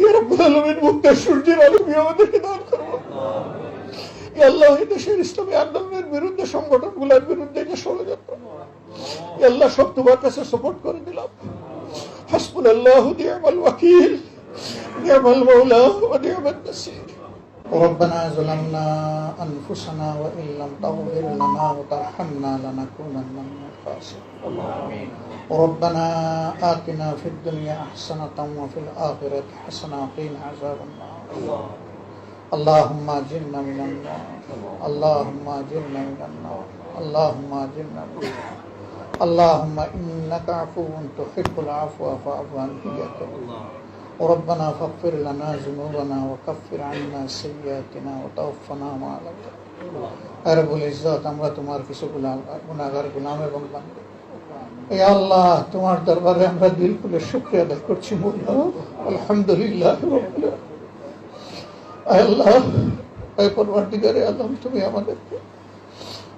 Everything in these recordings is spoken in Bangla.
ইয়া রাব্বুল আলামিন সূর্যের আলো আমাদেরকে দান করব আল্লাহ দেশের ইসলামী আন্দোলনের বিরুদ্ধে, সংগঠনগুলোর বিরুদ্ধে যে ষড়যন্ত্র আল্লাহ, সব তোমার কাছে সাপোর্ট করে দিলাম। হাসবুনাল্লাহু নি'মাল ওয়াকিল নি'মাল মৌলা ও নি'মান নাসির। ربنا ظلمنا أنفسنا وإن لم تغفر لنا وترحمنا لنكونن من الخاسرين. ربنا آتنا في الدنيا حسنة وفي الآخرة حسنة وقنا عذاب النار. اللهم أجرنا من النار. اللهم أجرنا من النار. اللهم أجرنا من النار. اللهم إنك عفو تحب العفو فاعف عنا ربنا فاغفر لنا ذنوبنا وكفر عنا سيئاتنا وتوفنا مع الأبرار রবুল ইজ্জত আমরা তোমার কিছু গুণাগার গুলাম এবং বান্ধব এই আল্লাহ তোমার দরবারে আমরা দিল খুলে শুক্রিয়া আদায় করছি মোল্লা আলহামদুলিল্লাহ রব্বুল আলামিন। আয় আল্লাহ আয় পরবর্তীকারে আল্লাহ তুমি আমাদেরকে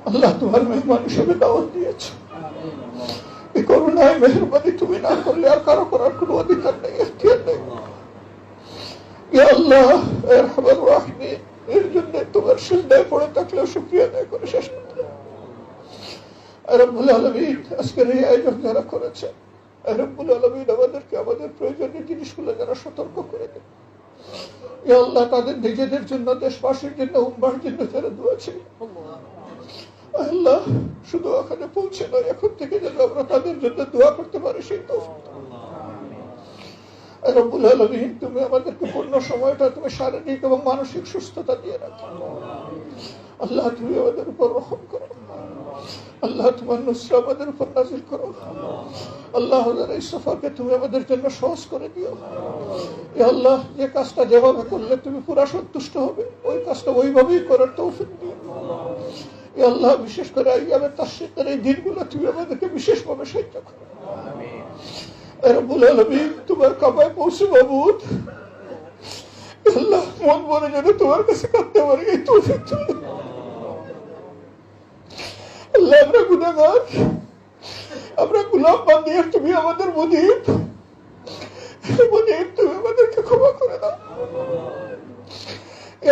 আল্লাহ তোমার মেহমান হিসেবে দাওয়াত দিয়েছো এই করুণায় মেহরবানি তুমি না করলে আর কারো করার কোনো অধিকার নেই এখতিয়ার নেই ইয়া আল্লাহ রাহিমিন এর জন্য তোমার সিজদায় পড়ে থাকলেও শুকরিয়া আদায় করে শেষ করতে রব্বুল আলমিন, আজকের এই আয়োজন যারা করেছে আর রব্বুল আলমিন আমাদেরকে আমাদের প্রয়োজনীয় জিনিসগুলো যারা সতর্ক করে দেন। আল্লাহ, তাদের নিজেদের জন্য, দেশবাসীর জন্য, উম্মার জন্য যারা দোয়া ছিল আল্লাহ, শুধু ওখানে পৌঁছে নয়, এখন থেকে যেন আমরা তাদের জন্য দোয়া করতে পারি, সেই তো রব্বুল আলমিন, তুমি আমাদেরকে পূর্ণ সময়টা তুমি শারীরিক এবং মানসিক সুস্থতা দিয়ে রাখো। আল্লাহ, তুমি আমাদের উপর রহম করো। আল্লাহ, তোমার নুসরা আমাদের উপর নাজির করো। আল্লাহ এই সফরকে তুমি আমাদের জন্য সহজ করে দিও। আল্লাহ, যে কাজটা যেভাবে করলে তুমি পুরা সন্তুষ্ট হবে, ওই কাজটা ওইভাবেই করার তৌফিক দিও। আল্লাহ, বিশেষ করে আইয়ামের তাসিকের এই দিনগুলো তুমি আমাদেরকে বিশেষভাবে সাহায্য করো। তোমার কামায় পৌঁছে বাবুদ। মন মনে যেন তোমার কাছে কাঁদতে পারি আমরা গুনাগার আমরা গুলাম বান্দিয়ার তুমি আমাদের মুদিব মুদিব তুমি করে দাও।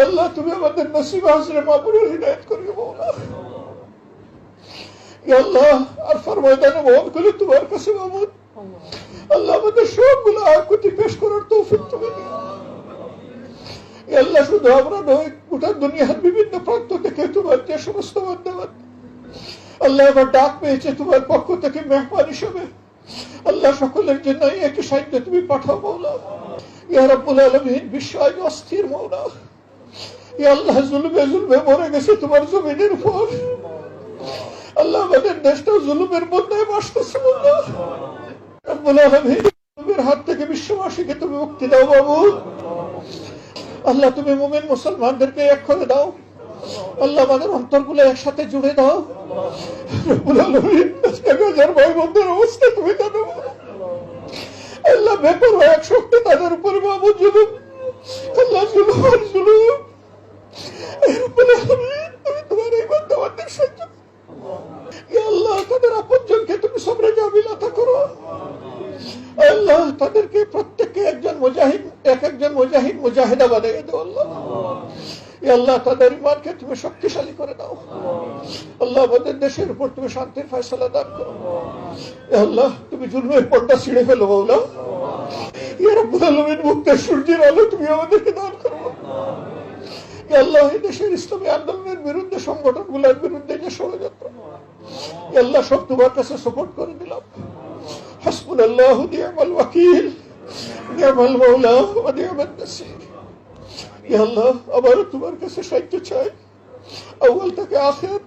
আল্লাহ আল্লাহ, আর ফরময়দানে মহন করে তোমার কাছে মামুদ আল্লাহ আমাদের সবগুলো আকুতি পেশ করার তৌফিক তুমি আল্লাহ শুধু আমরা নয়, গোটা দুনিয়ার বিভিন্ন প্রান্ত থেকে তোমার যে সমস্ত বান্দাবাদ আল্লাহ এবার ডাক পেয়েছে তোমার পক্ষ থেকে মেহমান হিসেবে। আল্লাহ সকলের জন্য একটি সাহায্য তুমি পাঠাও মৌলা ইয়া রাব্বুল আলামিন, বিশ্ব আজ অস্থির মৌলা ইয়া আল্লাহ, জুলুমে জুলুমে মরে গেছে তোমার জমিনের উপর। আল্লাহ আমাদের দেশটা জুলুমের মধ্যে বাসতেছে মৌলা হাত থেকে বিশ্ববাসীকে তুমি মুক্তি দাও বাবু। আল্লাহ, তুমি মুমিন মুসলমানদেরকে এক করে দাও। আল্লাহ, আমাদের অন্তরগুলো একসাথে জুড়ে দাও রব্বুল আলামিন আজকে গাজার ভাই বোনদের অবস্থা তুমি জানো আল্লাহ বেপর এক শক্তি তাদের উপরে বাবু জুলুম আল্লাহ জুলুম আর জুলুম রব্বুল আলামিন তুমি তোমার এই বান্দাবান্দির সহ্য ইয়া আল্লাহ তাদের আপনজনকে তুমি সবরে জামিলাতা করো আল্লাহ তাদেরকে প্রত্যেককে একজন মুজাহিদ, এক একজন মুজাহিদ মুজাহিদা বানিয়ে আল্লাহ। আল্লাহ তাদের ইমানকে তুমি শক্তিশালী করে দাও। আল্লাহ আমাদের দেশের উপর তুমি শান্তির ফয়সলা দান করো। আল্লাহ তুমি জুলমের পর্দা ছিঁড়ে ফেলো সূর্যের আলো তুমি আমাদেরকে দান করো। আল্লাহ এই দেশের ইসলামী আন্দোলনের বিরুদ্ধে, সংগঠনগুলোর বিরুদ্ধে যে ষড়যন্ত্র আল্লাহ সব তোমার কাছে সাপোর্ট করে দিলাম হাসবুনাল্লাহু নি'মাল ওয়াকিল নি'মাল মাওলা ওয়া নি'মান নাসির ইয়া আল্লাহ আবারও তোমার কাছে সাহায্য চাই আউয়াল থেকে আখের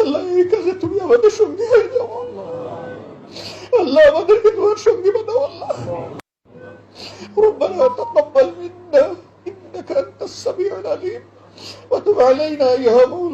আল্লাহ এই কাজে তুমি আমাদের সঙ্গী হয়ে যাও আল্লাহ আমাদেরকে তোমার সঙ্গী বানাও আল্লাহ ربنا تقبل منا انك انت السميع العليم وتب علينا يا مولانا